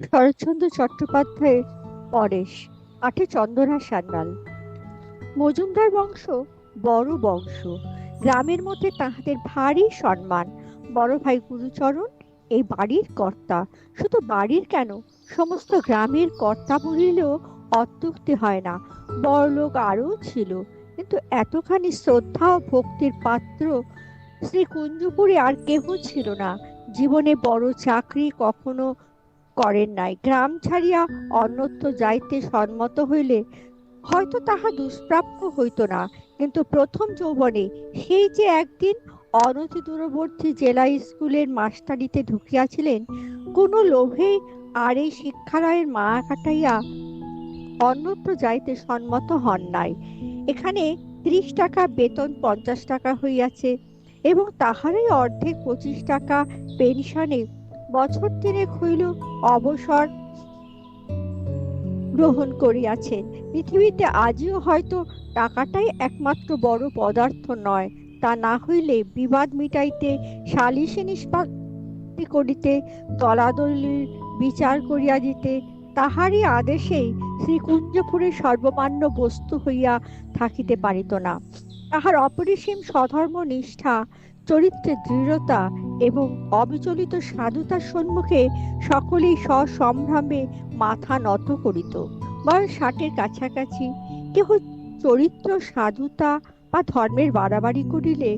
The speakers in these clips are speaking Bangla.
শরৎচন্দ্র চট্টোপাধ্যায়ের পরেশ পাঠে চন্দনা সান্যাল। মজুমদার বংশ বড় বংশ। গ্রামের মধ্যে তাহাদের ভারী সম্মান। বড় ভাই গুরুচরণ এই বাড়ির কর্তা। শুধু বাড়ির কেন, সমস্ত গ্রামের কর্তা বলিলেও অত্যুক্তি হয় না। বড়লোক আরও ছিল, কিন্তু এতখানি শ্রদ্ধা ও ভক্তির পাত্র শ্রী কুঞ্জপুরে আর কেহ ছিল না। জীবনে বড় চাকরি কখনো করেন নাই। গ্রাম ছাড়িয়া অন্যত্র যাইতে সম্মত হইলে হয়তো তাহা দুষ্প্রাপ্য হইত না। কিন্তু প্রথম যৌবনে সেই যে একদিন অনতি দূরবর্তী জেলা স্কুলের মাস্টারিতে ঢুকিয়াছিলেন, কোনো লোভে আর এই শিক্ষালয়ের মা কাটাইয়া অন্যত্র যাইতে সম্মত হন নাই। এখানে ত্রিশ টাকা, বেতন পঞ্চাশ টাকা হইয়াছে এবং তাহারই অর্ধেক পঁচিশ টাকা পেনশনে বছর তিনেক হইল অবসর গ্রহণ করিয়াছেন। পৃথিবীতে আজও হয়তো টাকাটাই একমাত্র বড় পদার্থ নয়, তা না হইলে বিবাদ মিটাইতে সালিসে নিষ্পত্তি করিতে দলাদলির বিচার করিয়া দিতে, তাহারই আদেশেই শ্রীকুঞ্জপুরের সর্বমান্য বস্তু হইয়া থাকিতে পারিত না। তাহার অপরিসীম স্বধর্ম নিষ্ঠা চরিত্রের দৃঢ়তা এবং অবিচলিত সাধুতার সম্মুখে সকলেই সসম্ভ্রমে মাথা নত করিত। বয়স ষাটের কাছাকাছি। কেহ চরিত্র সাধুতা বা ধর্মের বাড়াবাড়ি করিলে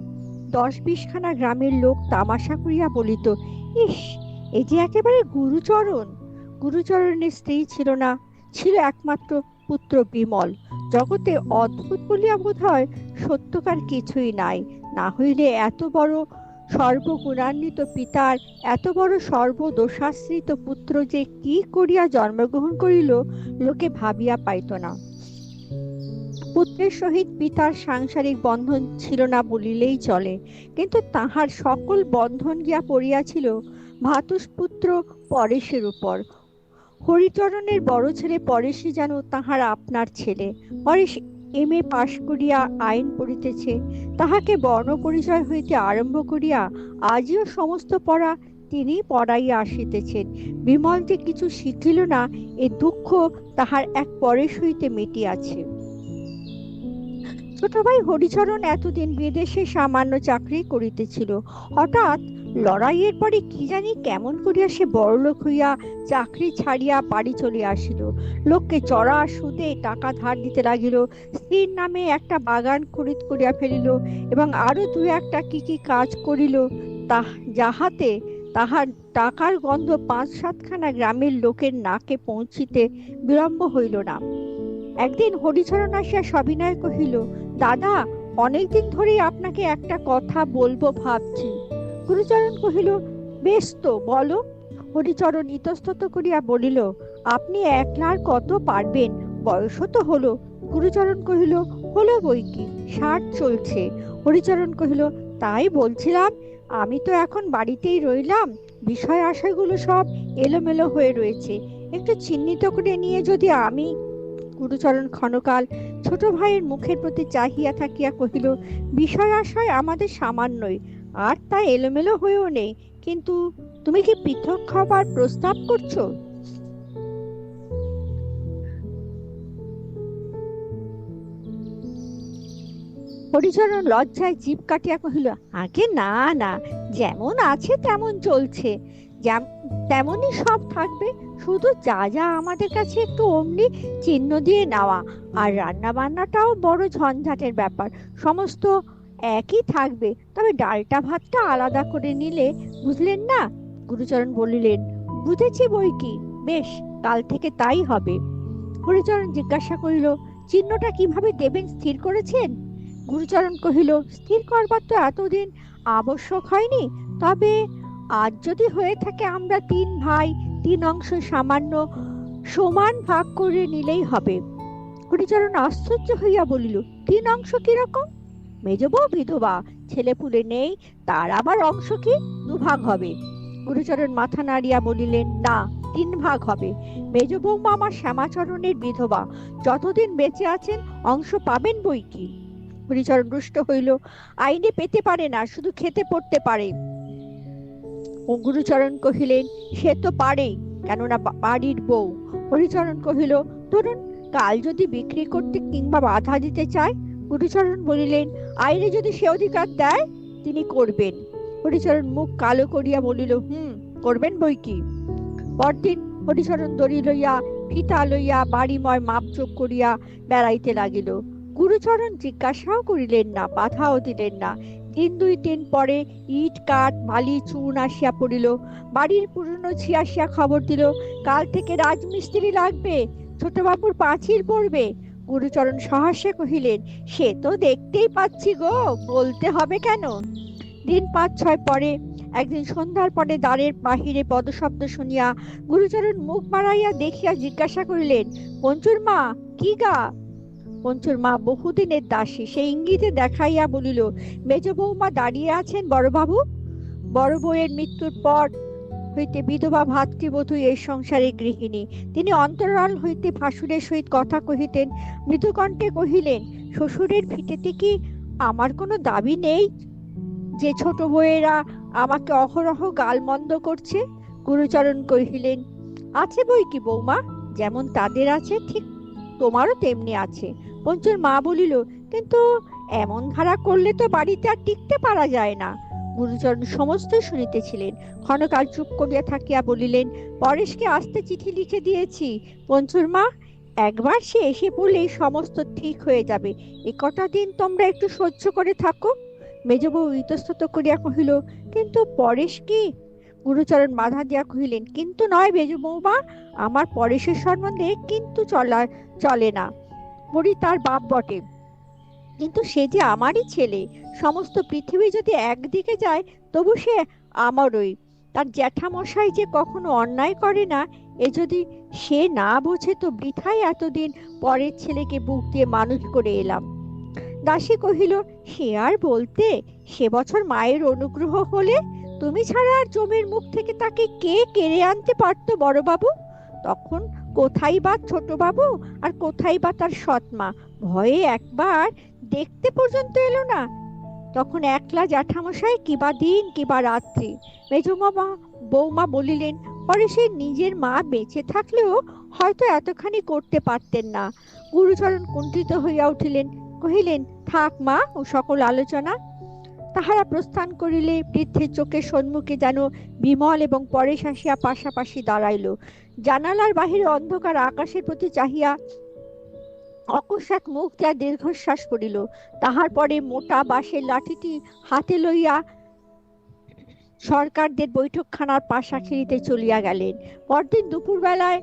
দশ বিশখানা গ্রামের লোক তামাশা করিয়া বলিত, ইস, এ যে একেবারে গুরুচরণ! গুরুচরণের স্ত্রী ছিল না, ছিল একমাত্র পুত্র বিমল। জগতে অদ্ভুত বলিয়া বোধ হয় সত্যকার কিছুই নাই। না হইলে এত বড় সর্বগুণান্বিত পিতার, এত বড় সর্বদোষাশ্রিত পুত্র যে কি করিয়া জন্মগ্রহণ করিল, লোকে ভাবিয়া পাইত না। পুত্রের সহিত পিতার সাংসারিক বন্ধন ছিল না বলিলেই চলে, কিন্তু তাহার সকল বন্ধন গিয়া পড়িয়াছিল ভাতুষপুত্র পরেশের উপর। হরিচরণের বড় ছেলে পরেশই যেন তাহার আপনার ছেলে। পরেশ এম এ পাশ করিয়া আইন পড়িতেছে, তাহাকে বর্ণ পরিচয় হইতে আরম্ভ করিয়া আজও সমস্ত পড়া তিনি পড়াইয়া আসিতেছেন। বিমল যে কিছু শিখিল না, এ দুঃখ তাহার এক পরেশ হইতে মিটিয়াছে। ছোট ভাই হরিচরণ এতদিন বিদেশে সামান্য চাকরি করিতেছিল, হঠাৎ লড়াইয়ের পরে কি জানি কেমন করিয়া সে বড়লোক হইয়া চাকরি ছাড়িয়া বাড়ি চলে আসিল। লোককে চড়া সুদে টাকা ধার দিতে লাগিল। স্ত্রীর নামে একটা বাগান খরিদ করিয়া ফেলিল এবং আরও দু একটা কি কি কাজ করিল। তা যাহাতে তাহার টাকার গন্ধ পাঁচ সাতখানা গ্রামের লোকের নাকে পৌঁছিতে বিলম্ব হইল না। একদিন হরিচরণ আসিয়া সবিনয় কহিল, দাদা, অনেকদিন ধরেই আপনাকে একটা কথা বলব ভাবছি। গুরুচরণ কহিল, বেশ তো, বলো। হরিচরণ ইতস্তত করিয়া বলিল, আপনি একলার কত পারবেন? বয়সও তো হলো। গুরুচরণ কহিল, হলো বই কি? ষাট চলছে। হরিচরণ কহিল, তাই বলছিলাম, আমি তো এখন বাড়িতেই রইলাম। বিষয় আশাগুলো সব এলোমেলো হয়ে রয়েছে। একটু চিহ্নিত করে নিয়ে যদি আমি গুরুচরণ ক্ষণকাল ছোট ভাইয়ের মুখের প্রতি চাহিয়া থাকিয়া কহিল, বিষয় আশয় আমাদের সামান্যই। আর তা এলোমেলো হয়েও নেই। কিন্তু তুমি কি পৃথক খাবার প্রস্তাব করছ? হরিচরণ লজ্জায় জিভ কাটিয়া কহিল, আগে না না, যেমন আছে তেমন চলছে। তেমনই সব থাকবে। শুধু যা যা আমাদের কাছে একটু অমনি চিহ্ন দিয়ে নেওয়া। আর রান্না বান্নাটাও বড় ঝঞ্ঝাটের ব্যাপার। সমস্ত একই থাকবে। তবে ডালটা ভাতটা আলাদা করে নিলে, বুঝলেন না? গুরুচরণ বলিলেন, বুঝেছি বই কি? বেশ, কাল থেকে তাই হবে। হরিচরণ জিজ্ঞাসা করিল, চিহ্নটা কীভাবে দেবেন, স্থির করেছেন? গুরুচরণ কহিল, স্থির করবার তো এতদিন আবশ্যক হয়নি। তবে আজ যদি হয়ে থাকে, আমরা তিন ভাই, তিন অংশ সামান্য সমান ভাগ করে নিলেই হবে। হরিচরণ আশ্চর্য হইয়া বলিল, তিন অংশ কীরকম? মেজবউ বিধবা, ছেলে পুলে নেই, তার আবার অংশ কি? দুভাগ হবে। গুরুচরণ মাথা নাড়িয়া বলিলেন, না তিন ভাগ হবে। মেজ বৌমা আমার শ্যামাচরণের বিধবা। যতদিন বেঁচে আছেন, অংশ পাবেন বই কি? গুরুচরণ রুষ্ট হইল। আইনে পেতে পারে না, শুধু খেতে পড়তে পারে। গুরুচরণ কহিলেন, সে তো পারে কেননা বাড়ির বউ। হরিচরণ কহিল ধরুন কাল যদি বিক্রি করতে কিংবা বাধা দিতে চায় গুরুচরণ বলিলেন, আইনে যদি সে অধিকার দেয়, তিনি করবেন। হরিচরণ মুখ কালো করিয়া বলিল, হুম, করবেন বই কি? পরদিন হরিচরণ দড়ি লইয়া, ফিতা লইয়া, বাড়িময় মাপযোগ করিয়া বেড়াইতে লাগিল। গুরুচরণ জিজ্ঞাসাও করিলেন না, বাধাও দিলেন না। দিন দুই দিন পরে ইট, কাঠ, বালি, চুন আসিয়া পড়িল। বাড়ির পুরনো ছি আসিয়া খবর দিল, কাল থেকে রাজমিস্ত্রি লাগবে, ছোটবাবুর পাঁচিল পড়বে। গুরুচরণ সহাস্যে কহিলেন, সে তো দেখতেই পাচ্ছি গো, বলতে হবে কেন? দিন পাঁচ ছয় পরে, একদিন সন্ধ্যার পরে দ্বারের বাহিরে পদশব্দ শুনিয়া গুরুচরণ মুখ বাড়াইয়া দেখিয়া জিজ্ঞাসা করিলেন, পঞ্চুর মা, কি গা? পঞ্চুর মা বহুদিনের দাসী, সে ইঙ্গিতে দেখাইয়া বলিল, মেজ বৌমা দাঁড়িয়ে আছেন বড়বাবু? বড় বউয়ের মৃত্যুর পর হইতে বিধবা ভাতৃবধূ এই সংসারে গৃহিণী। তিনি অন্তরাল হইতে ভাসুরের সহিত কথা কহিতেন। মৃদুকণ্ঠে কহিলেন, শ্বশুরের ভিটেতে কি আমার কোনো দাবি নেই যে ছোট বউয়েরা আমাকে অহরহ গালমন্দ করছে? গুরুচরণ কহিলেন, আছে বই কি বৌমা? যেমন তাদের আছে, ঠিক তোমারও তেমনি আছে। পঞ্চুর মা বলিল, কিন্তু এমন ধারা করলে তো বাড়িতে আর টিকতে পারা যায় না। গুরুচরণ সমস্ত শুনিতেছিলেন। ক্ষণকাল চুপ করিয়া থাকিয়া বলিলেন, পরেশকে আসতে চিঠি লিখে দিয়েছি। পঞ্চুর মা, একবার সে এসে পড়লেই সমস্ত ঠিক হয়ে যাবে। এ কটা দিন তোমরা একটু সহ্য করে থাকো। মেজবউ ইতস্তত করিয়া কহিল, কিন্তু পরেশ কি? গুরুচরণ বাধা দিয়া কহিলেন, কিন্তু নয় মেজ বৌমা আমার পরেশের সম্বন্ধে কিন্তু চলা, চলে না। বড়ি তার বাপ বটে। কিন্তু সে যে আমারই ছেলে, সমস্ত পৃথিবী যদি একদিকে যায়, তবু সে আমারই। তার জ্যাঠামশাই যে কখনো অন্যায় করে না, এ যদি সে না বোঝে, তো বৃথাই এতদিন পরের ছেলেকে বুক দিয়ে মানুষ করে এলাম। দাসী কহিল, সে আর বলতে? সে বছর মায়ের অনুগ্রহ হলে তুমি ছাড়া আর জমির মুখ থেকে তাকে কে কেড়ে আনতে পারতো বড়বাবু? তখন কোথায় বা ছোট বাবু আর কোথায় বা তার সৎমা? ভয়ে একবার দেখতে পর্যন্ত এলো না। তখন একলা জ্যাঠামশাই, কিবা দিন, কিবা রাত্রি, মেজমামা, বৌমা বলিলেন, পরে সে নিজের মা বেঁচে থাকলেও হয়তো এতখানি করতে পারতেন না। গুরুচরণ কুণ্ঠিত হইয়া উঠিলেন, কহিলেন, থাক মা, ও সকল আলোচনা। তাহারা প্রস্থান করিলে বৃদ্ধের চোখের সম্মুখে যেন বিমল এবং পরেশ আসিয়া পাশাপাশি দাঁড়াইল। জানালার বাহিরে অন্ধকার আকাশের প্রতি চাহিয়া অকস্মাৎ মুখ দিয়া দীর্ঘশ্বাস পড়িল। তাহার পরে মোটা বাঁশের লাঠিটি হাতে লইয়া সরকারদের বৈঠকখানার পাশা খেলিতে চলিয়া গেলেন। পরদিন দুপুরবেলায়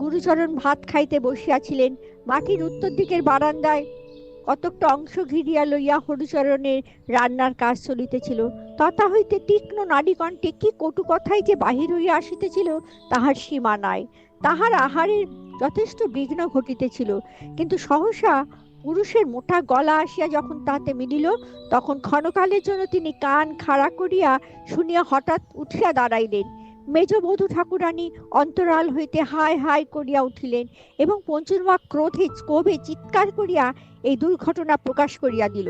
গুরুচরণ ভাত খাইতে বসিয়াছিলেন। মাটির উত্তর দিকের বারান্দায় কতকটা অংশ ঘিরিয়া লইয়া হরিচরণের রান্নার কাজ চলিতেছিল। তথা হইতে তীক্ষ্ণ নারীকণ্ঠে কি কটু কথাই যে বাহির হইয়া আসিতেছিল, তাহার সীমা নাই। তাহার আহারের যথেষ্ট বিঘ্ন ঘটিতেছিল। কিন্তু সহসা পুরুষের মোটা গলা আসিয়া যখন তাহাতে মিলিল, তখন ক্ষণকালের জন্য তিনি কান খাড়া করিয়া শুনিয়া হঠাৎ উঠিয়া দাঁড়াইলেন। মেজ বধূ ঠাকুরানী অন্তরাল হইতে হাই হাই করিয়া উঠিলেন এবং পঞ্চুরমা ক্রোধে কোভে চিৎকার করিয়া এই দুর্ঘটনা প্রকাশ করিয়া দিল।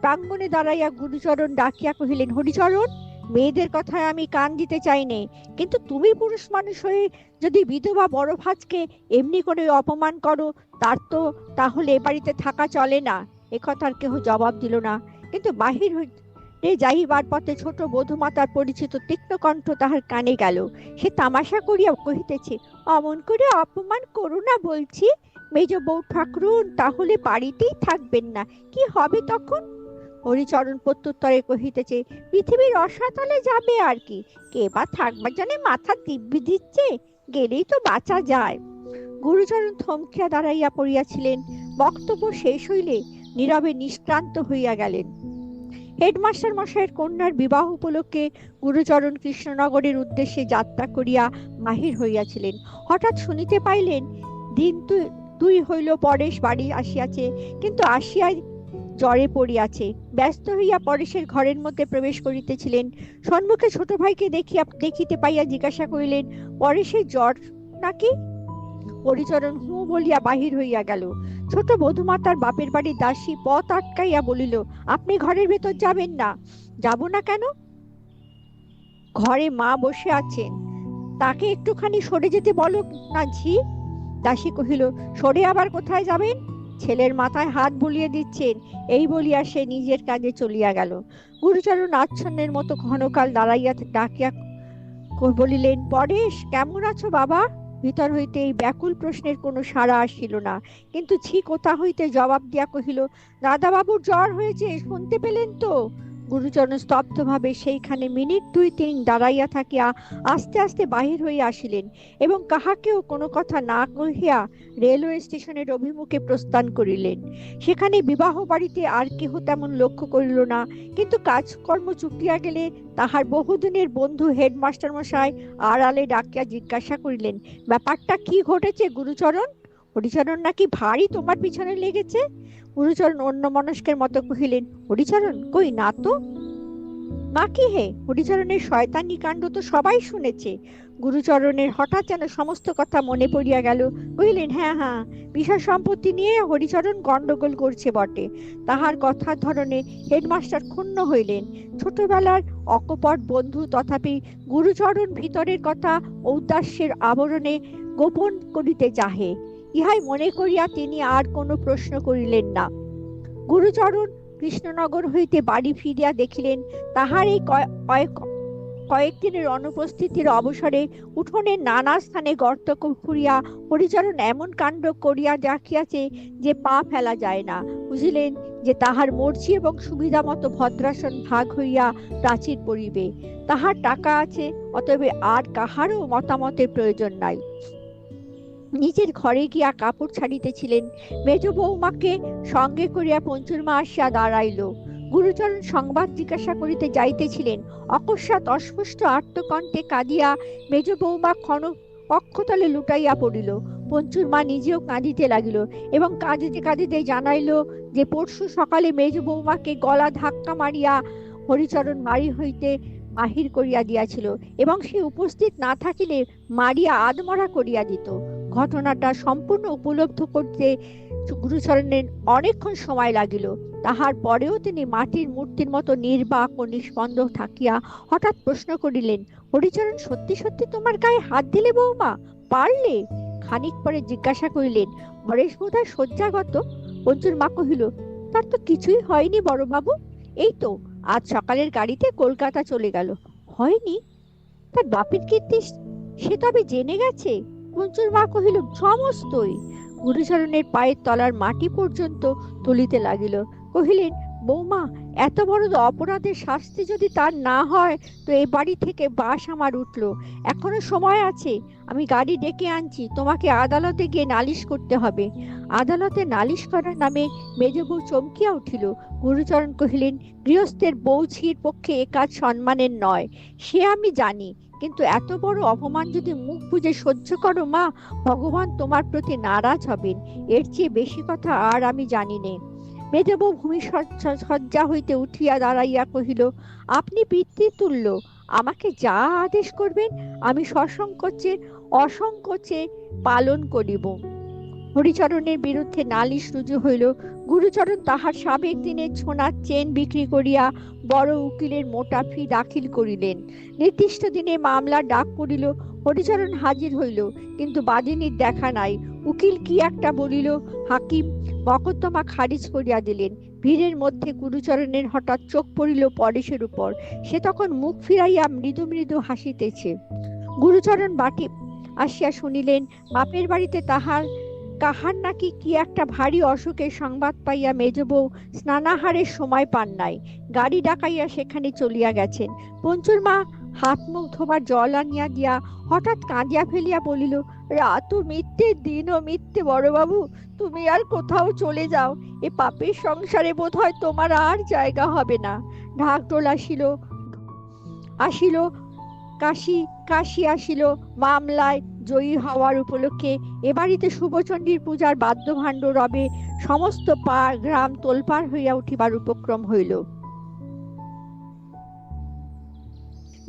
প্রাঙ্গণে দাঁড়াইয়া গুরুচরণ ডাকিয়া কহিলেন, হরিচরণ, মেয়েদের কথায় আমি কান দিতে চাই নে, কিন্তু তুমি পুরুষ মানুষ হয়ে যদি বিধবা বড় ভাজকে এমনি করে অপমান করো, তার তো তাহলে এ বাড়িতে থাকা চলে না। এ কথার কেহ জবাব দিল না। কিন্তু বাহির হইতে যাইবার পথে ছোট বধুমাতার পরিচিত তীক্ষ্ণ কণ্ঠ তাহার কানে গেল। সে তামাশা করিয়া কহিতেছে, অমন করে অপমান করো না বলছি। মেজ বউ ঠাকুরুন, তাহলে বাড়িতেই থাকবেন না। কি হবে তখন? হরিচরণ প্রত্যুত্তরে কহিতেছে, পৃথিবীর অসাতলে যাবে আর কি। কে বা থাকবার জানে মাথা দিব্যি দিচ্ছে, গেলেই তো বাঁচা যায়। গুরুচরণ থমকিয়া দাঁড়াইয়া পড়িয়াছিলেন। বক্তব্য শেষ হইলে নীরবে নিষ্ক্রান্ত হইয়া গেলেন। হেডমাস্টার মশাইয়ের কন্যার বিবাহ উপলক্ষে গুরুচরণ কৃষ্ণনগরের উদ্দেশ্যে যাত্রা করিয়া বাহির হইয়াছিলেন। হঠাৎ শুনিতে পাইলেন, দিন দুই হইল পরেশ, বাড়ি আসিয়াছে, কিন্তু আসিয়া জ্বরে পড়িয়াছে। ব্যস্ত হইয়া পরেশের ঘরের মধ্যে প্রবেশ করিতেছিলেন। সম্মুখে ছোট ভাইকে দেখিয়া, দেখিতে পাইয়া জিজ্ঞাসা করিলেন, পরেশের জ্বর নাকি? হরিচরণ হু বলিয়া বাহির হইয়া গেল। ছোট বধুমাতার বাপের বাড়ির দাসী পথ আটকাইয়া বলিল, আপনি ঘরের ভেতর যাবেন না। যাব না কেন? ঘরে মা বসে আছেন। তাকে একটুখানি সরে যেতে বলো না ঝি। দাসী কহিল, সরে আবার কোথায় যাবেন? ছেলের মাথায় হাত বুলিয়ে দিচ্ছেন। এই বলিয়া সে নিজের কাজে চলিয়া গেল। গুরুচরণ আচ্ছন্নের মতো ঘনকাল দাঁড়াইয়া ডাকিয়া বলিলেন, পরেশ, কেমন আছো বাবা? ভিতর হইতে এই ব্যাকুল প্রশ্নের কোনো সাড়া আসিল না। কিন্তু ছি কোথা হইতে জবাব দিয়া কহিল দাদাবাবুর জ্বর হয়েছে, শুনতে পেলেন তো? গুরুচরণ স্তব্ধভাবে সেইখানে মিনিট দুই তিন দাঁড়াইয়া থাকিয়া আস্তে আস্তে বাহির হইয়া আসিলেন এবং কাহাকেও কোনো কথা না কহিয়া রেলওয়ে স্টেশনের অভিমুখে প্রস্থান করিলেন। সেখানে বিবাহ বাড়িতে আর কেহ তেমন লক্ষ্য করিল না, কিন্তু কাজকর্ম চুকিয়া গেলে তাহার বহুদিনের বন্ধু হেডমাস্টার মশাই আড়ালে ডাকিয়া জিজ্ঞাসা করিলেন, ব্যাপারটা কি ঘটেছে গুরুচরণ? হরিচরণ নাকি ভারী তোমার পিছনে লেগেছে? গুরুচরণ অন্য মনস্কের মতো কহিলেন, হরিচরণ, কই না তো? মা কি হে? হরিচরণের শয়তানি কাণ্ড তো সবাই শুনেছে। গুরুচরণের হঠাৎ যেন সমস্ত কথা মনে পড়িয়া গেল। কহিলেন হ্যাঁ হ্যাঁ বিষয় সম্পত্তি নিয়ে হরিচরণ গন্ডগোল করছে বটে। তাহার কথার ধরনে হেডমাস্টার ক্ষুণ্ণ হইলেন। ছোটবেলার অকপট বন্ধু তথাপি গুরুচরণ ভিতরের কথা ঔদাস্যের আবরণে গোপন করিতে চাহে। ইহাই মনে করিয়া তিনি আর কোনো প্রশ্ন করিলেন না। গুরুচরণ কৃষ্ণনগর হইতে বাড়ি ফিরিয়া দেখিলেন, তাহার এই কয়- কয়েক, কয়েকদিনের অনুপস্থিতির অবসরে উঠোনের নানা স্থানে গর্ত খুঁড়িয়া হরিচরণ এমন কাণ্ড করিয়া দেখিয়াছে যে পা ফেলা যায় না। বুঝিলেন যে তাহার মর্জি এবং সুবিধা মতো ভদ্রাসন ভাগ হইয়া প্রাচীর পড়িবে। তাহার টাকা আছে, অতএব আর কাহারও মতামতের প্রয়োজন নাই। নিজের ঘরে গিয়া কাপড় ছাড়িতেছিলেন। মেজ বৌমাকে সঙ্গে করিয়া পঞ্চুরমা আসিয়া দাঁড়াইল। গুরুচরণ সংবাদ জিজ্ঞাসা করিতে যাইতেছিলেন, অকস্মাৎ অস্পষ্ট আত্মকণ্ঠে কাঁদিয়া মেজ বৌমা ক্ষণ কক্ষতলে লুটাইয়া পড়িল। পঞ্চুর মা নিজেও কাঁদিতে লাগিল এবং কাঁদিতে কাঁদিতে জানাইল যে পরশু সকালে মেজ বৌমাকে গলা ধাক্কা মারিয়া হরিচরণ বাড়ি হইতে বাহির করিয়া দিয়াছিল এবং সে উপস্থিত না থাকিলে মারিয়া আদমরা করিয়া দিত। ঘটনাটা সম্পূর্ণ উপলব্ধ করতে গুরুচরণের অনেকক্ষণ সময় লাগিল। তাহার পরেও তিনি মাটির মূর্তির মতো নির্বাক ও নিষ্পন্দ থাকিয়া হঠাৎ প্রশ্ন করিলেন, হরিচরণ, সত্যি সত্যি তোমার গায়ে হাত দিলে বৌমা পারলে? খানিক পরে জিজ্ঞাসা করিলেন পরেশ বোধহয় শয্যাগত? পঞ্চুর মা কহিল, তার তো কিছুই হয়নি বড়বাবু। এই তো আজ সকালের গাড়িতে কলকাতা চলে গেল। হয়নি? তার বাপের কীর্তি সে তবে জেনে গেছে? কুঞ্চুর মা কহিল, সমস্তই। গুরুচরণের পায়ের তলার মাটি পর্যন্ত তুলিতে লাগিল। কহিলেন, বৌমা এত বড় অপরাধের শাস্তি যদি তার না হয়, তো এ বাড়ি থেকে বাস আমার উঠল। এখনও সময় আছে, আমি গাড়ি ডেকে আনছি, তোমাকে আদালতে গিয়ে নালিশ করতে হবে। আদালতে নালিশ করার নামে মেজবউ চমকিয়া উঠিল। গুরুচরণ কহিলেন, গৃহস্থের বৌছির পক্ষে এ কাজ সম্মানের নয়। সে আমি জানি, কিন্তু এত বড় অপমান যদি মুখ বুজে সহ্য করো মা, ভগবান তোমার প্রতি নারাজ হবেন। এর চেয়ে বেশি কথা আর আমি জানি নে। মেজবউ ভূমি সজ্জা হইতে উঠিয়া দাঁড়াইয়া কহিল, আপনি পিতৃতুল্য, আমাকে যা আদেশ করবেন, আমি সসংকোচে, অসংকোচে পালন করিব হরিচরণের বিরুদ্ধে নালিশ রুজু হইল। গুরুচরণ তাহার সাবেক দিনের সোনার চেন বিক্রি করিয়া বড় উকিলের মোটা ফি দাখিল করিলেন। নির্দিষ্ট দিনে মামলা ডাক করিল হরিচরণ হাজির হইল, কিন্তু বাদিনীর দেখা নাই। উকিল কি একটা বলিল, হাকিম, মকদ্দমা খারিজ করিয়া দিলেন। ভিড়ের মধ্যে গুরুচরণের হঠাৎ চোখ পড়িল পরেশের উপর। সে তখন মুখ ফিরাইয়া মৃদু মৃদু হাসিতেছে। গুরুচরণ বাটি আসিয়া শুনিলেন, বাপের বাড়িতে তাহার কাহার নাকি কি একটা ভারী অসুখের সংবাদ পাইয়া মেজবউ স্নানাহারের সময় পান নাই। গাড়ি ডাকাইয়া সেখানে চলিয়া গেছেন। পঞ্চুর মা হাত মুখ ধোবার জল আনিয়া দিয়া হঠাৎ কাঁদিয়া ফেলিয়া বলিল রাত ও মিথ্যে দিন ও মিথ্যে, বড়বাবু। তুমি আর কোথাও চলে যাও। এ পাপের সংসারে বোধ হয় তোমার আর জায়গা হবে না। ঢাকঢোল আসিল আসিল, কাশি কাশি আসিল। মামলায় জয়ী হওয়ার উপলক্ষে এ বাড়িতে শুভচণ্ডীর পূজার বাদ্যভাণ্ড রবে সমস্ত পা, গ্রাম তোলপাড় হইয়া উঠিবার উপক্রম হইল।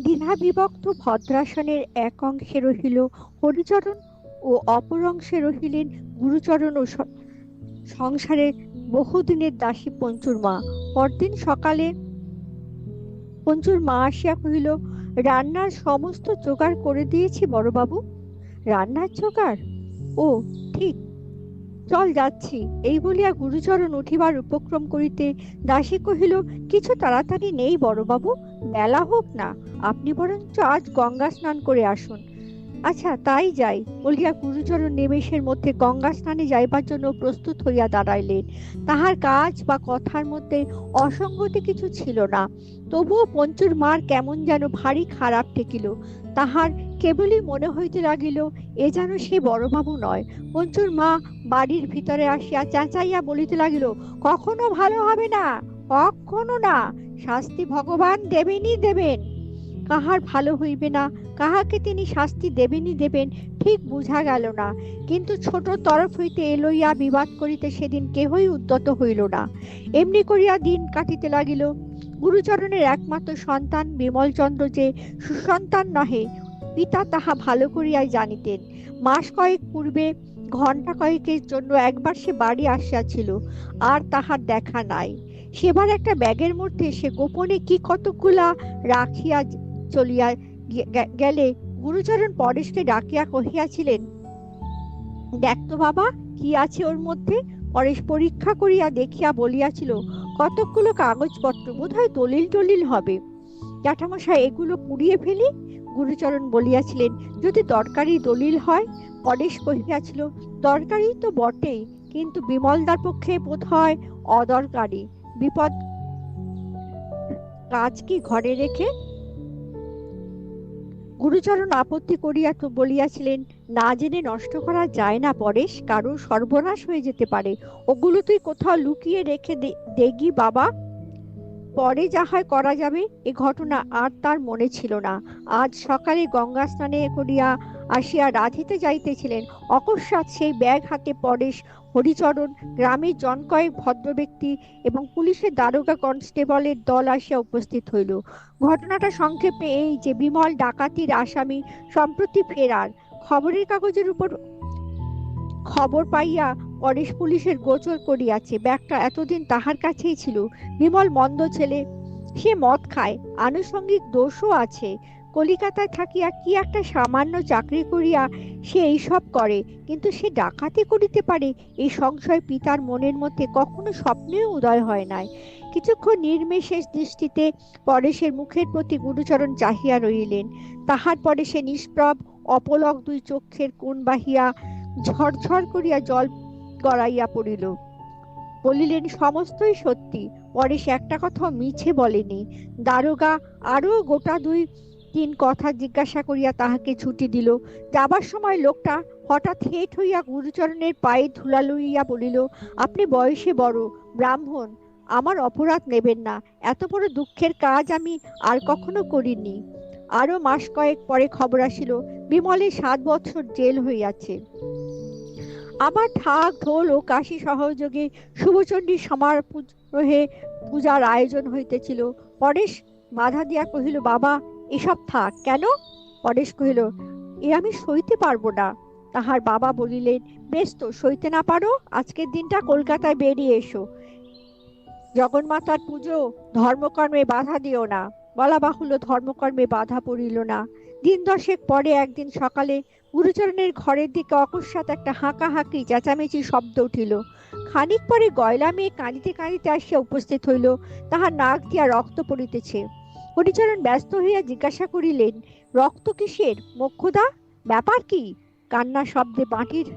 দ্বিধা বিভক্ত ভদ্রাসনের এক অংশে রহিল হরিচরণ ও অপর অংশে রহিলেন গুরুচরণ ও স- সংসারের বহুদিনের দাসী পঞ্চুর মা। পরদিন সকালে পঞ্চুর মা আসিয়া কহিল, রান্নার সমস্ত জোগাড় করে দিয়েছি বড়বাবু। রান্নার জোগাড়? ও, ঠিক। চল যাচ্ছি। এই বলিয়া গুরুচরণ উঠিবার উপক্রম করিতে দাসী কহিল, কিছু তাড়াতাড়ি নেই বড়বাবু, বেলা হোক না। আপনি বরঞ্চ আজ গঙ্গা স্নান করে আসুন। আচ্ছা তাই যাই। বলিয়া গুরুচরণ নিমেষের মধ্যে গঙ্গা স্নানে যাইবার জন্য প্রস্তুত হইয়া দাঁড়াইলেন। তাহার কাজ বা কথার মধ্যে অসঙ্গতি কিছু ছিল না। তবুও পঞ্চুর মার কেমন যেন ভারী খারাপ ঠেকিল। তাহার কেবলই মনে হইতে লাগিল, এ যেন সে বড়বাবু নয়। পঞ্চুর মা বাড়ির ভিতরে আসিয়া চেঁচাইয়া বলিতে লাগিল, কখনো ভালো হবে না, কখনো না। শাস্তি ভগবান দেবেনই দেবেন। কাহার ভালো হইবে না, কাহাকে তিনি শাস্তি দেবেনই দেবেন, ঠিক বুঝা গেল না। কিন্তু ছোট তরফ হইতে এ লইয়া বিবাদ করিতে সেদিন কেহই উদ্যত হইল না। এমনি করিয়া দিন কাটিতে লাগিল। গুরুচরণের একমাত্র সন্তান বিমলচন্দ্র যে সুসন্তান নহে, পিতা তাহা ভালো করিয়াই জানিতেন। মাস কয়েক পূর্বে ঘণ্টা কয়েকের জন্য একবার সে বাড়ি আসিয়াছিল, আর তাহার দেখা নাই। সেবার একটা ব্যাগের মধ্যে সে গোপনে কি কতকগুলা রাখিয়া চলিয়া গেলে গুরুচরণ পরেশকে ডাকিয়া কহিয়াছিলেন দেখতো বাবা, কি আছে ওর মধ্যে? পরেশ পরীক্ষা করিয়া দেখিয়া বলিয়াছিল, কতকগুলো কাগজপত্র বোধ হয় দলিল টলিল হবে। জ্যাঠামশাই এগুলো পুড়িয়ে ফেলি? গুরুচরণ বলিয়াছিলেন, যদি দরকারি দলিল হয়? পরেশ কহিয়াছিল, দরকারি তো বটেই, কিন্তু বিমলদার পক্ষে বোধ হয় অদরকারি। বিপদ কাজ কি ঘরে রেখে গুরুচরণ আপত্তি করিয়া তো বলিয়াছিলেন, না জেনে নষ্ট করা যায় না পরেশ কারও সর্বনাশ হয়ে যেতে পারে। ওগুলো তুই কোথাও লুকিয়ে রেখে দেগি বাবা। পরে যা হয় করা যাবে, এ ঘটনা আর তার মনে ছিল না। আজ সকালে গঙ্গা স্নানে করিয়া আসিয়া রাধিতে যাইতেছিলেন। অকস্মাৎ সেই ব্যাগ হাতে পরেশ হরিচরণ গ্রামের জন কয়েক ভদ্র ব্যক্তি এবং পুলিশের দারোগা কনস্টেবলের দল আসিয়া উপস্থিত হইল। ঘটনাটা সংক্ষেপে এই যে বিমল ডাকাতির আসামি সম্প্রতি ফেরার। খবরের কাগজের উপর খবর পাইয়া পরেশ পুলিশের গোচর করিয়াছে। ব্যাগটা এতদিন তাহার কাছেই ছিল। বিমল মন্দ ছেলে, সে মদ খায়, আনুষঙ্গিক দোষও আছে। কলিকাতায় থাকিয়া কি একটা সামান্য চাকরি করিয়া সে এইসব করে, কিন্তু সে ডাকাতি করিতে পারে, এই সংশয় পিতার মনের মধ্যে কখনো স্বপ্নেও উদয় হয় নাই। কিছুক্ষণ নির্মেষের দৃষ্টিতে পরেশের মুখের প্রতি গুরুচরণ চাহিয়া রইলেন তাহার পরে সে নিষ্প্রভ, অপলক দুই চক্ষের কোণ বাহিয়া ঝরঝর করিয়া জল গড়াইয়া পড়িল। বলিলেন, সমস্তই সত্যি। পরে সে একটা কথা মিছে বলেনি। দারোগা আরও গোটা দুই তিন কথা জিজ্ঞাসা করিয়া তাহাকে ছুটি দিল। যাবার সময় লোকটা হঠাৎ হেট হইয়া গুরুচরণের পায়ে ধুলা লইয়া বলিল, আপনি বয়সে বড়, ব্রাহ্মণ। আমার অপরাধ নেবেন না। এত বড় দুঃখের কাজ আমি আর কখনো করিনি। আরও মাস কয়েক পরে খবর আসিল, বিমলের সাত বছর জেল হইয়াছে। আবার ঠাক ঢোল ও কাশি সহযোগে শুভচণ্ডী সমারোহে পূজার আয়োজন হইতেছিল। পরেশ বাধা দিয়া কহিল, বাবা, এসব থাক, কেন? পরেশ কহিল, এ আমি সইতে পারব না। তাহার বাবা বলিলেন, বেশ তো, সইতে না পারো, আজকের দিনটা কলকাতায় বেরিয়ে এসো। জগন্মাতার পুজো, ধর্মকর্মে বাধা দিও না। বলা বাহুল্য ধর্মকর্মে বাধা পড়িল না। দিন দশেক পরে একদিন সকালে গুরুচরণের ঘরের দিকে অকস্মাৎ একটা হাঁকা হাঁকি চেঁচামেচি শব্দ উঠিল। খানিক পরে গয়লা মেয়ে কাঁদিতে কাঁদিতে আসিয়া উপস্থিত হইল। তাহার নাক দিয়া রক্ত পড়িতেছে। হরিচরণ ব্যস্ত হইয়া জিজ্ঞাসা করিলেন, রক্ত কিসের? মোক্ষদা? ব্যাপার কি? কান্না শব্দে বাটির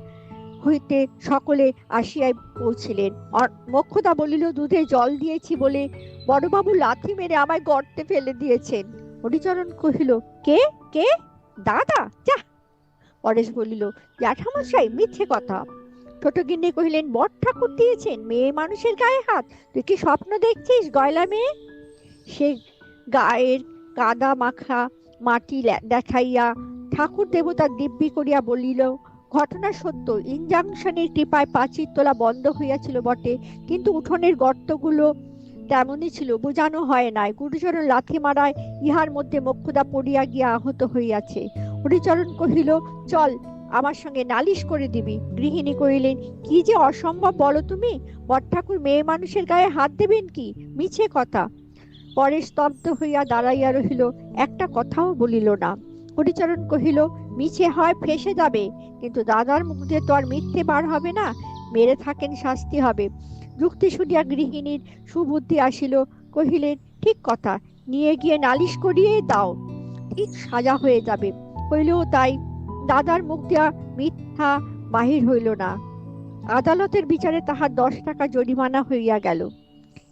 হইতে সকলে আসিয়াই পৌঁছিলেন মোক্ষদা বলিল, দুধে জল দিয়েছি বলে বড়বাবু লাথি মেরে আমায় গর্তে ফেলে দিয়েছেন। হরিচরণ কহিল, কে? কে? দাদা? যা পরেশ বলিল, জ্যাঠামশাই, মিথ্যে কথা। ছোট গিন্নি কহিলেন, বট ঠাকুর দিয়েছেন, মেয়ে মানুষের গায়ে হাত। তুই কি স্বপ্ন দেখছিস, গয়লা মেয়ে? সে গায়ের কাদা মাখা মাটি দেখাইয়া ঠাকুর দেবতার দিব্যি করিয়া বলিল, ঘটনা সত্য, ইনজাংশনের কৃপায় পাঁচির তোলা বন্ধ হইয়াছিল বটে, কিন্তু উঠোনের গর্তগুলো তেমনই ছিল, বোঝানো হয় নাই। গুরুচরণ লাথি মারায় ইহার মধ্যে মক্ষদা পড়িয়া গিয়া আহত হইয়াছে। হরিচরণ কহিল, চল, আমার সঙ্গে নালিশ করে দিবি। গৃহিণী কহিলেন, কি যে অসম্ভব বলো তুমি? বট ঠাকুর মেয়ে মানুষের গায়ে হাত দেবেন কি? মিছে কথা। পরে স্তব্ধ হইয়া দাঁড়াইয়া রহিল, একটা কথাও বলিল না। হরিচরণ কহিল, মিছে হয় ফেসে যাবে, কিন্তু দাদার মুখ দিয়ে তো আর মিথ্যে বার হবে না। মেরে থাকেন শাস্তি হবে। যুক্তি শুনিয়া গৃহিণীর সুবুদ্ধি আসিল, কহিলেন, ঠিক কথা, নিয়ে গিয়ে নালিশ করিয়ে দাও। ঠিক সাজা হয়ে যাবে। হইলেও তাই দাদার মুখ দিয়া মিথ্যা বাহির হইল না। আদালতের বিচারে তাহার দশ টাকা জরিমানা হইয়া গেল।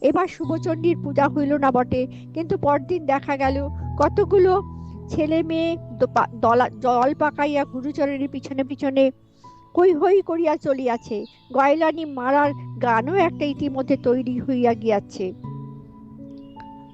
এবার শুভচণ্ডীর পূজা হইল না বটে, কিন্তু পরদিন দেখা গেল কতগুলো ছেলে মেয়ে জল পাকাইয়া গুরুচরণের পিছনে পিছনে হই হই করিয়া চলিয়াছে। গয়লানি মারার গানও একটা ইতিমধ্যে তৈরি হইয়া গিয়াছে।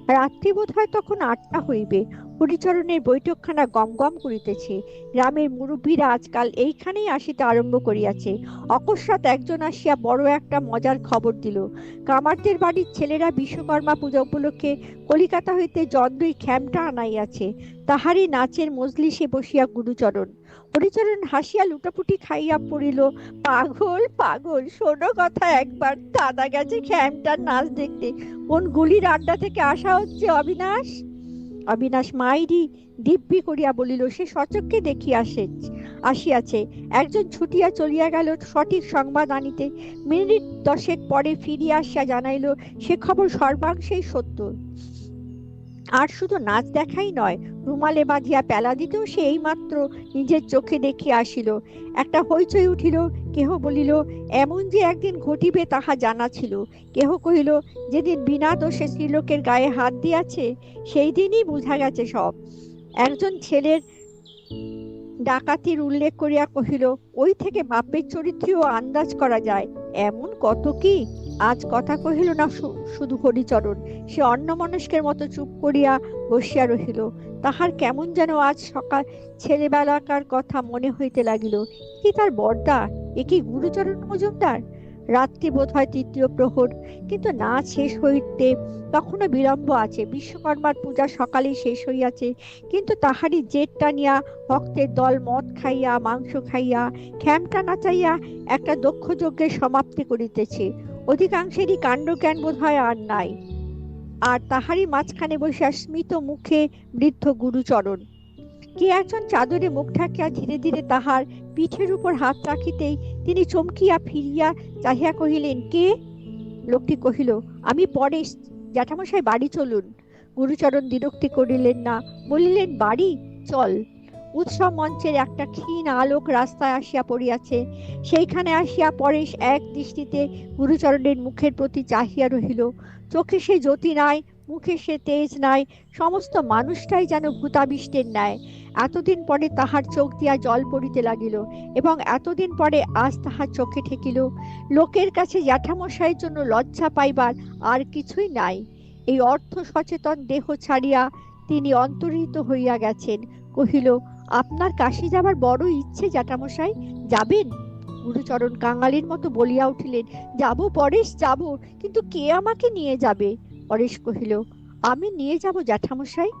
রাত্রি বোধ হয় তখন আটটা হইবে। হরিচরণের বৈঠকখানা গম গম করিতেছে। গ্রামের মুরব্বীরা আজকাল এইখানেই আসিতে আরম্ভ করিয়াছে। অকস্মাৎ একজন আসিয়া বড় একটা মজার খবর দিল। কামারদের বাড়ির ছেলেরা বিশ্বকর্মা পূজা উপলক্ষে কলিকাতা হইতে জন্দ্রই খ্যামটা আনাইয়াছে। তাহারই নাচের মজলিসে বসিয়া গুরুচরণ। হরিচরণ হাসিয়া লুটাপুটি খাইয়া পড়িল। পাগল পাগল, শোনো কথা একবার। দাদা গেছে খ্যামটার নাচ দেখতে। কোন গুলির আড্ডা থেকে আসা হচ্ছে, অবিনাশ? অবিনাশ, মাইরি, দিব্যি করিয়া বলিল। সে সচককে দেখি আসে আসিয়াছে। একজন ছুটিয়া চলিয়া গেল সঠিক সংবাদ আনিতে। মিনিট দশেক পরে ফিরিয়া আসিয়া জানাইল, সে খবর সর্বাংশেই সত্য। আর শুধু নাচ দেখাই নয়, রুমালে বাঁধিয়া পেলা দিতেও সে এইমাত্র নিজের চোখে দেখিয়া আসিল। একটা হইচই উঠিল, কেহ বলিল, এমন যে একদিন ঘটিবে তাহা জানা ছিল। কেহ কহিল, যেদিন বিনা দোষে স্ত্রীলোকের গায়ে হাত দিয়াছে, সেই দিনই বোঝা গেছে সব। একজন ছেলের ডাকাতির উল্লেখ করিয়া কহিল, ওই থেকে বাপের চরিত্রেও আন্দাজ করা যায়, এমন কত কি? আজ কথা কহিল, না শুধু হরিচরণ। সে অন্য মানুষকের মতো চুপ করিয়া বসিয়া রহিল। তাহার কেমন যেন আজ সকাল ছেলেবেলাকার কথা মনে হইতে লাগিল। কি তার বর্দা? এ কি গুরুচরণ মজুমদার? রাত্রি বোধ হয় তৃতীয় প্রহর। কিন্তু না শেষ হইতে তখনও বিলম্ব আছে। বিশ্বকর্মার পূজা সকালেই শেষ হইয়াছে। কিন্তু তাহারই জেট টানিয়া, ভক্তের দল মদ খাইয়া, মাংস খাইয়া, খ্যামটা নাচাইয়া একটা দক্ষ যজ্ঞের সমাপ্তি করিতেছে। অধিকাংশেরই কাণ্ডজ্ঞান বোধ হয় আর নাই। আর তাহারই মাঝখানে বসিয়া স্মিত মুখে বৃদ্ধ গুরুচরণ। কে একজন চাদরে মুখ ঢাকিয়া ধীরে ধীরে তাহার পিঠের উপর হাত রাখিতেই তিনি চমকিয়া ফিরিয়া চাহিয়া কহিলেন, কে? লোকটি কহিল, আমি পরে জ্যাঠামশাই, বাড়ি চলুন। গুরুচরণ বিরক্তি করিলেন না, বলিলেন, বাড়ি? চল। উৎসব মঞ্চের একটা ক্ষীণ আলোক রাস্তায় আসিয়া পড়িয়াছে। সেইখানে আসিয়া পরেশ এক দৃষ্টিতে গুরুচরণের মুখের প্রতি চাহিয়া রহিল। চোখে সে জ্যোতি নাই, মুখে সে তেজ নাই, সমস্ত মানুষটাই যেন ভূতাবিষ্টের ন্যায়। এতদিন পরে তাহার চোখ দিয়া জল পড়িতে লাগিল এবং এতদিন পরে আজ তাহার চোখে ঠেকিল। লোকের কাছে জ্যাঠামশাইয়ের জন্য লজ্জা পাইবার আর কিছুই নাই। এই অর্থ সচেতন দেহ ছাড়িয়া তিনি অন্তর্হিত হইয়া গেছেন। কহিল আপনার কাশি যাবার বড় ইচ্ছে জ্যাঠামশাই, যাবেন? গুরুচরণ কাঙালির মতো বলিয়া উঠিলেন, যাব পরেশ, যাব, কিন্তু কে আমাকে নিয়ে যাবে? পরেশ কহিল, আমি নিয়ে যাব জ্যাঠামশাই।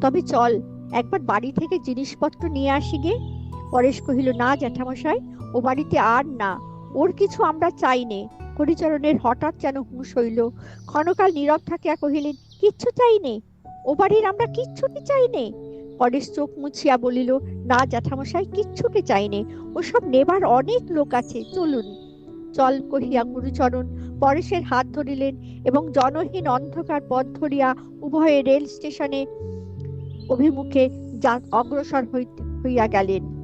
তবে চল, একবার বাড়ি থেকে জিনিসপত্র নিয়ে আসি গে। পরেশ কহিল, না জ্যাঠামশাই, ও বাড়িতে আর না, ওর কিছু আমরা চাই নে। হরিচরণের হঠাৎ যেন হুঁশ হইল। ক্ষণকাল নীরব থাকিয়া কহিলেন, কিচ্ছু চাই নে? ও বাড়ির আমরা কিচ্ছুটি চাই নে? পরেশ চোখ মুছিয়া বলিল, না, জ্যাঠামশাই, কিচ্ছুকে চাইনে। ওসব নেবার অনেক লোক আছে, চলুন। চল, কহিয়া গুরুচরণ পরেশের হাত ধরিলেন এবং জনহীন অন্ধকার পথ ধরিয়া উভয়ে রেল স্টেশনে অভিমুখে অগ্রসর হইয়া গেলেন।